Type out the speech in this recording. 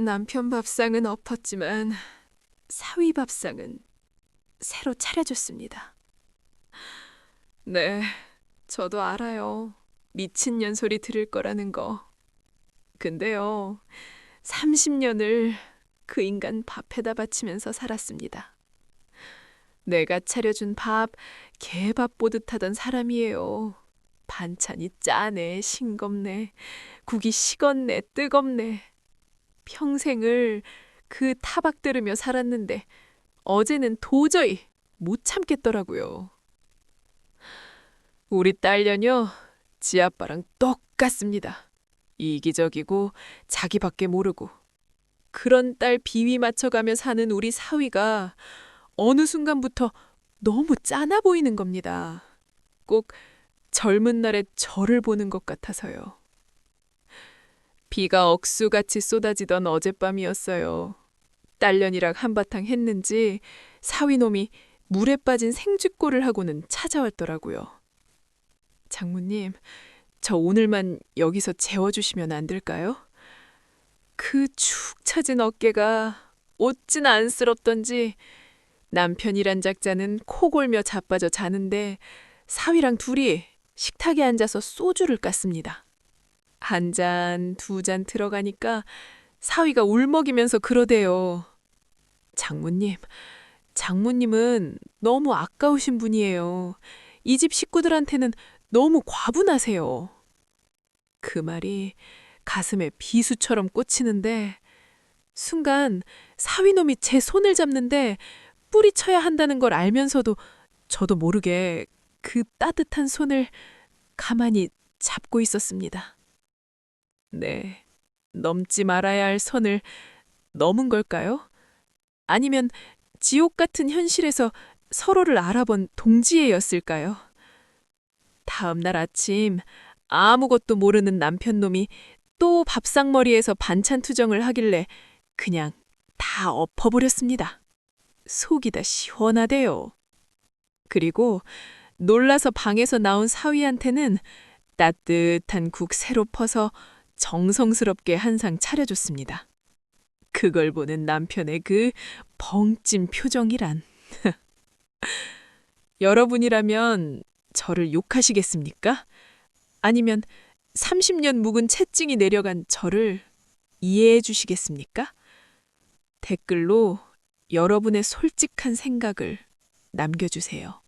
남편 밥상은 엎었지만 사위 밥상은 새로 차려줬습니다. 네, 저도 알아요. 미친년 소리 들을 거라는 거. 근데요, 30년을 그 인간 밥에다 바치면서 살았습니다. 내가 차려준 밥, 개밥 보듯 하던 사람이에요. 반찬이 짜네, 싱겁네, 국이 식었네, 뜨겁네. 평생을 그 타박 들으며 살았는데 어제는 도저히 못 참겠더라고요. 우리 딸년요, 지 아빠랑 똑같습니다. 이기적이고 자기밖에 모르고 그런 딸 비위 맞춰가며 사는 우리 사위가 어느 순간부터 너무 짠해 보이는 겁니다. 꼭 젊은 날의 저를 보는 것 같아서요. 비가 억수같이 쏟아지던 어젯밤이었어요. 딸년이랑 한바탕 했는지 사위놈이 물에 빠진 생쥐꼴을 하고는 찾아왔더라고요. 장모님, 저 오늘만 여기서 재워주시면 안 될까요? 그 축 처진 어깨가 어찌 안쓰럽던지 남편이란 작자는 코 골며 자빠져 자는데 사위랑 둘이 식탁에 앉아서 소주를 깠습니다. 한 잔, 두 잔 들어가니까 사위가 울먹이면서 그러대요. 장모님, 장모님은 너무 아까우신 분이에요. 이 집 식구들한테는 너무 과분하세요. 그 말이 가슴에 비수처럼 꽂히는데 순간 사위놈이 제 손을 잡는데 뿌리쳐야 한다는 걸 알면서도 저도 모르게 그 따뜻한 손을 가만히 잡고 있었습니다. 네, 넘지 말아야 할 선을 넘은 걸까요? 아니면 지옥 같은 현실에서 서로를 알아본 동지애였을까요? 다음 날 아침 아무것도 모르는 남편놈이 또 밥상머리에서 반찬 투정을 하길래 그냥 다 엎어버렸습니다. 속이 다 시원하대요. 그리고 놀라서 방에서 나온 사위한테는 따뜻한 국 새로 퍼서 정성스럽게 한 상 차려줬습니다. 그걸 보는 남편의 그 벙찐 표정이란. 여러분이라면 저를 욕하시겠습니까? 아니면 30년 묵은 채증이 내려간 저를 이해해 주시겠습니까? 댓글로 여러분의 솔직한 생각을 남겨주세요.